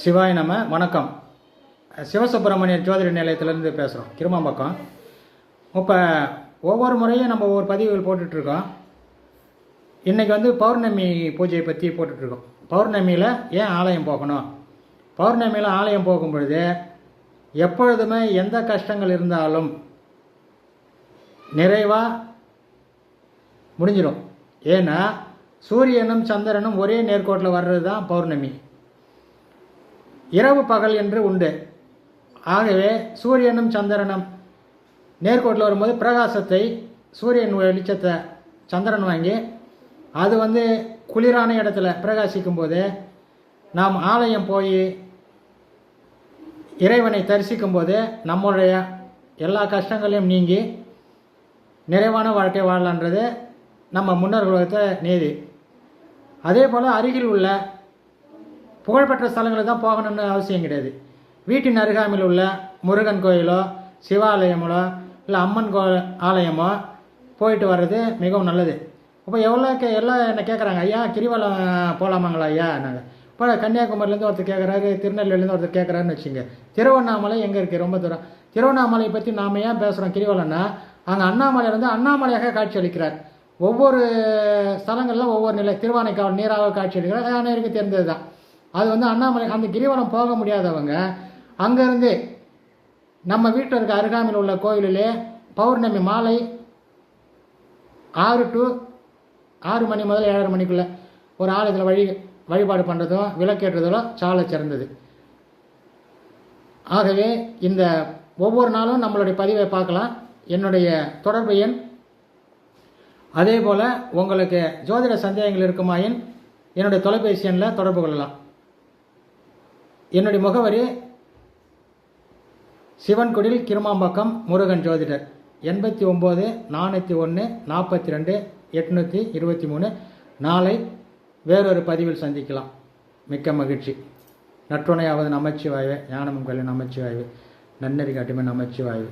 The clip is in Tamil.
சிவாய் நம்ம வணக்கம். சிவசுப்பிரமணியர் ஜோதிட நிலையத்திலேருந்து பேசுகிறோம் கிருமாம்பக்கம் இப்போ ஒவ்வொரு முறையும் நம்ம ஒவ்வொரு பதிவுகள் போட்டுட்ருக்கோம். இன்றைக்கி வந்து பௌர்ணமி பூஜையை பற்றி போட்டுட்ருக்கோம். பௌர்ணமியில் ஏன் ஆலயம் போகணும்? பௌர்ணமியில் ஆலயம் போகும் பொழுது எப்பொழுதுமே எந்த கஷ்டங்கள் இருந்தாலும் நிறைவாக முடிஞ்சிடும். ஏன்னா சூரியனும் சந்திரனும் ஒரே நேர்கோட்டில் வர்றது தான் பௌர்ணமி. இரவு பகல் என்று உண்டு. ஆகவே சூரியனும் சந்திரனும் நேர்கோட்டில் வரும்போது பிரகாசத்தை சூரியன் வெளிச்சத்தை சந்திரன் வாங்கி அது வந்து குளிரான இடத்துல பிரகாசிக்கும் போது நாம் ஆலயம் போய் இறைவனை தரிசிக்கும் போது நம்முடைய எல்லா கஷ்டங்களையும் நீங்கி நிறைவான வாழ்க்கை வாழலான்றது நம்ம முன்னோர்களுக்கு நீதி. அதே போல் அருகில் உள்ள புகழ்பெற்ற ஸ்தலங்களுக்கு தான் போகணும்னு அவசியம் கிடையாது. வீட்டின் அருகாமையில் உள்ள முருகன் கோயிலோ சிவாலயமோ இல்லை அம்மன் கோ ஆலயமோ போயிட்டு வர்றது மிகவும் நல்லது. இப்போ எவ்வளோ கே எல்லாம் என்ன கேட்குறாங்க ஐயா கிரிவலம் போகலாமாங்களா ஐயா? நாங்கள் இப்போ கன்னியாகுமரிலேருந்து ஒருத்தர் கேட்குறாரு திருநெல்வேலியிலேருந்து ஒருத்தர் கேட்குறாருன்னு வச்சுங்க. திருவண்ணாமலை எங்கே இருக்குது ரொம்ப தூரம். திருவண்ணாமலையை பற்றி நாம் ஏன் பேசுகிறோம் கிரிவலம்னா அங்கே அண்ணாமலையிலேருந்து வந்து அண்ணாமலையாக காட்சி அளிக்கிறார். ஒவ்வொரு ஸ்தலங்களில் ஒவ்வொரு நிலை. திருவானைக்காவல் நீராக காட்சி அளிக்கிறார். அனைவருக்கு தெரிந்தது தான் அது வந்து அண்ணாமலை அந்த கிரிவலம் போக முடியாதவங்க அங்கேருந்து நம்ம வீட்டில் இருக்க அருகாமையில் உள்ள கோயிலிலே பௌர்ணமி மாலை ஆறு டு ஆறு மணி முதல் ஏழரை மணிக்குள்ளே ஒரு ஆலயத்தில் வழி வழிபாடு பண்ணுறதும் விளக்கேற்றதும் சாலை சிறந்தது. ஆகவே இந்த ஒவ்வொரு நாளும் நம்மளுடைய பதிவை பார்க்கலாம். என்னுடைய தொடர்பு எண் அதே போல் உங்களுக்கு ஜோதிட சந்தேகங்கள் இருக்குமாயின் என்னுடைய தொலைபேசி எண்ணில் தொடர்பு கொள்ளலாம். என்னுடைய முகவரி சிவன்குடில் கிருமாம்பக்கம் முருகன் ஜோதிடர். எண்பத்தி ஒம்பது நானூற்றி ஒன்று நாற்பத்தி ரெண்டு எட்நூற்றி இருபத்தி மூணு. நாளை வேறொரு பதிவில் சந்திக்கலாம். மிக்க மகிழ்ச்சி. நற்றுணையாவது நமச்சிவாய்வு ஞானமும் கல்வி நமச்சிவாய்வு. நன்னறி காட்டுமே நமச்சிவாய்வு.